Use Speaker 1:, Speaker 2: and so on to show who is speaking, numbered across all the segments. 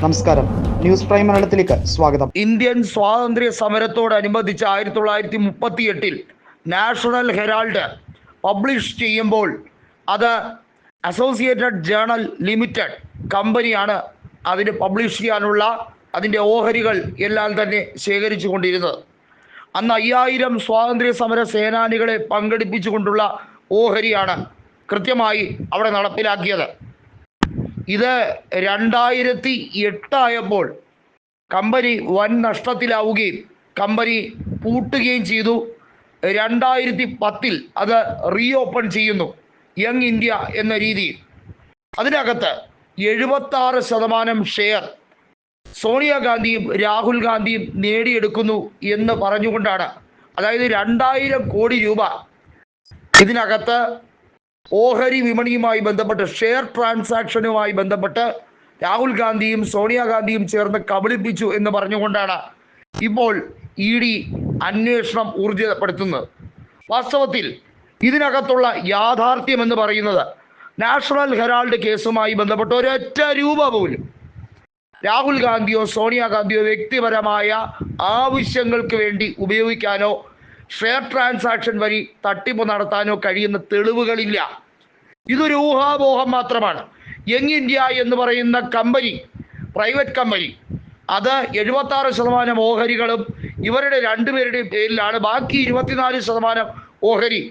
Speaker 1: നമസ്കാരം. News prime മലയാളത്തിലേക്ക് സ്വാഗതം.
Speaker 2: ഇന്ത്യൻ സ്വാതന്ത്ര്യ സമരത്തോടനുബന്ധിച്ച് ആയിരത്തി തൊള്ളായിരത്തി മുപ്പത്തി എട്ടിൽ നാഷണൽ ഹെറാൾഡ് പബ്ലിഷ് ചെയ്യുമ്പോൾ അത് അസോസിയേറ്റഡ് ജേണൽ ലിമിറ്റഡ് കമ്പനിയാണ് അതിന് പബ്ലിഷ് ചെയ്യാനുള്ള അതിന്റെ ഓഹരികൾ എല്ലാം തന്നെ ശേഖരിച്ചു കൊണ്ടിരുന്നത്. അന്ന് അയ്യായിരം സ്വാതന്ത്ര്യ സമര സേനാനികളെ പങ്കെടുപ്പിച്ചുകൊണ്ടുള്ള ഓഹരിയാണ് കൃത്യമായി അവിടെ നടപ്പിലാക്കിയത്. ഇത് രണ്ടായിരത്തി എട്ടായപ്പോൾ കമ്പനി വൻ നഷ്ടത്തിലാവുകയും കമ്പനി പൂട്ടുകയും ചെയ്തു. രണ്ടായിരത്തി പത്തിൽ അത് റീഓപ്പൺ ചെയ്യുന്നു. യങ് ഇന്ത്യ എന്ന രീതിയിൽ. അതിനകത്ത് എഴുപത്താറ് ശതമാനം ഷെയർ സോണിയാഗാന്ധിയും രാഹുൽ ഗാന്ധിയും നേടിയെടുക്കുന്നു എന്ന് പറഞ്ഞുകൊണ്ടാണ്. അതായത് രണ്ടായിരം കോടി രൂപ ഇതിനകത്ത് ഓഹരി വിപണിയുമായി ബന്ധപ്പെട്ട് ഷെയർ ട്രാൻസാക്ഷനുമായി ബന്ധപ്പെട്ട് രാഹുൽ ഗാന്ധിയും സോണിയാഗാന്ധിയും ചേർന്ന് കബളിപ്പിച്ചു എന്ന് പറഞ്ഞുകൊണ്ടാണ് ഇപ്പോൾ ഇ ഡി അന്വേഷണം ഊർജിതപ്പെടുത്തുന്നത് വാസ്തവത്തിൽ ഇതിനകത്തുള്ള യാഥാർത്ഥ്യം എന്ന് പറയുന്നത് നാഷണൽ ഹെറാൾഡ് കേസുമായി ബന്ധപ്പെട്ട ഒരൊറ്റ രൂപ പോലും രാഹുൽ ഗാന്ധിയോ സോണിയാഗാന്ധിയോ വ്യക്തിപരമായ ആവശ്യങ്ങൾക്ക് വേണ്ടി ഉപയോഗിക്കാനോ ഷെയർ ട്രാൻസാക്ഷൻ വഴി തട്ടിപ്പ് നടത്താനോ കഴിയുന്ന തെളിവുകളില്ല. ഇതൊരു ഊഹാപോഹം മാത്രമാണ്. യങ് ഇന്ത്യ എന്ന് പറയുന്ന കമ്പനി പ്രൈവറ്റ് കമ്പനി അത് എഴുപത്തി ആറ് ശതമാനം ഓഹരികളും ഇവരുടെ രണ്ടുപേരുടെയും പേരിലാണ്. ബാക്കി ഇരുപത്തിനാല് ശതമാനം ഓഹരി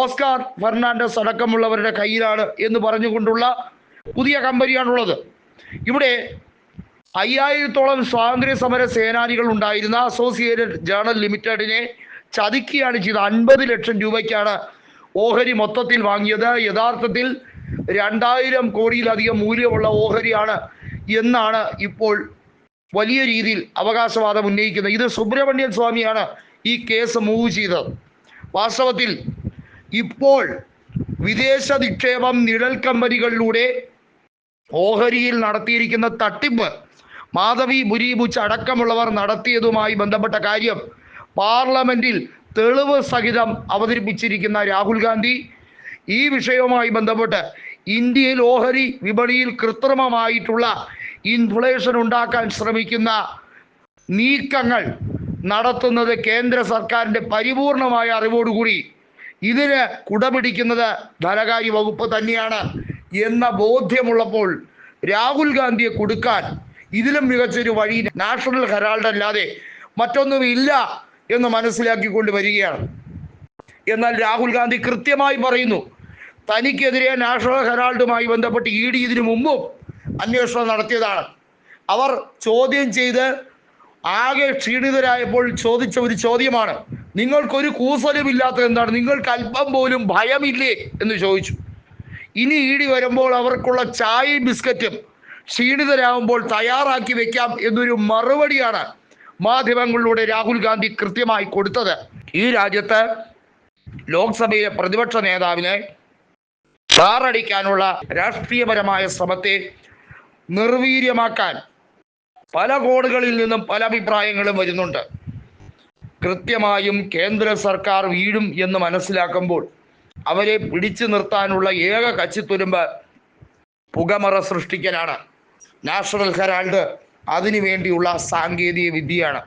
Speaker 2: ഓസ്കാർ ഫെർണാണ്ടസ് അടക്കമുള്ളവരുടെ കയ്യിലാണ് എന്ന് പറഞ്ഞുകൊണ്ടുള്ള പുതിയ കമ്പനിയാണുള്ളത്. ഇവിടെ അയ്യായിരത്തോളം സ്വാതന്ത്ര്യ സമര സേനാനികൾ ഉണ്ടായിരുന്ന അസോസിയേറ്റഡ് ജേണൽ ലിമിറ്റഡിനെ ചതിക്കുകയാണ് ചെയ്ത് അൻപത് ലക്ഷം രൂപയ്ക്കാണ് ഓഹരി മൊത്തത്തിൽ വാങ്ങിയത് യഥാർത്ഥത്തിൽ രണ്ടായിരം കോടിയിലധികം മൂല്യമുള്ള ഓഹരിയാണ് എന്നാണ് ഇപ്പോൾ വലിയ രീതിയിൽ അവകാശവാദം ഉന്നയിക്കുന്നത്. ഇത് സുബ്രഹ്മണ്യൻ സ്വാമിയാണ് ഈ കേസ് മൂവ് ചെയ്തത്. വാസ്തവത്തിൽ ഇപ്പോൾ വിദേശ നിക്ഷേപം നിഴൽ കമ്പനികളിലൂടെ ഓഹരിയിൽ നടത്തിയിരിക്കുന്ന തട്ടിപ്പ് മാധവി മുരീബുച്ച് അടക്കമുള്ളവർ നടത്തിയതുമായി ബന്ധപ്പെട്ട കാര്യം പാർലമെന്റിൽ തെളിവ് സഹിതം അവതരിപ്പിച്ചിരിക്കുന്ന രാഹുൽ ഗാന്ധി ഈ വിഷയവുമായി ബന്ധപ്പെട്ട് ഇന്ത്യയിൽ ഓഹരി വിപണിയിൽ കൃത്രിമമായിട്ടുള്ള ഇൻഫ്ലേഷൻ ഉണ്ടാക്കാൻ ശ്രമിക്കുന്ന നീക്കങ്ങൾ നടത്തുന്നത് കേന്ദ്ര സർക്കാരിന്റെ പരിപൂർണമായ അറിവോടുകൂടി ഇതിന് കുടപിടിക്കുന്നത് ധനകാര്യ വകുപ്പ് തന്നെയാണ് എന്ന ബോധ്യമുള്ളപ്പോൾ രാഹുൽ ഗാന്ധിയെ കൊടുക്കാൻ ഇതിലും മികച്ചൊരു വഴി നാഷണൽ ഹെറാൾഡ് അല്ലാതെ മറ്റൊന്നുമില്ല എന്ന് മനസ്സിലാക്കിക്കൊണ്ട് വരികയാണ്. എന്നാൽ രാഹുൽ ഗാന്ധി കൃത്യമായി പറയുന്നു തനിക്കെതിരെ നാഷണൽ ഹെറാൾഡുമായി ബന്ധപ്പെട്ട് ഇ ഡി ഇതിനു മുമ്പും അന്വേഷണം നടത്തിയതാണ്. അവർ ചോദ്യം ചെയ്ത് ആകെ ക്ഷീണിതരായപ്പോൾ ചോദിച്ച ഒരു ചോദ്യമാണ് നിങ്ങൾക്കൊരു കൂസലുമില്ലാത്തത് എന്താണ്? നിങ്ങൾക്ക് അല്പം പോലും ഭയമില്ലേ? എന്ന് ചോദിച്ചു. ഇനി ഇ ഡി വരുമ്പോൾ അവർക്കുള്ള ചായയും ബിസ്ക്കറ്റും ക്ഷീണിതരാകുമ്പോൾ തയ്യാറാക്കി വെക്കാം എന്നൊരു മറുപടിയാണ് മാധ്യമങ്ങളിലൂടെ രാഹുൽ ഗാന്ധി കൃത്യമായി കൊടുത്തത്. ഈ രാജ്യത്ത് ലോക്സഭയിലെ പ്രതിപക്ഷ നേതാവിനെ താറടിക്കാനുള്ള രാഷ്ട്രീയപരമായ ശ്രമത്തെ നിർവീര്യമാക്കാൻ പല കോണുകളിൽ നിന്നും പല അഭിപ്രായങ്ങളും വരുന്നുണ്ട്. കൃത്യമായും കേന്ദ്ര സർക്കാർ വീഴും എന്ന് മനസ്സിലാക്കുമ്പോൾ അവരെ പിടിച്ചു നിർത്താനുള്ള ഏക കച്ചിത്തുരുമ്പ് പുകമറ സൃഷ്ടിക്കലാണ്. നാഷണൽ ഹെറാൾഡ് അതിനു വേണ്ടിയുള്ള സാങ്കേതിക വിദ്യയാണ്.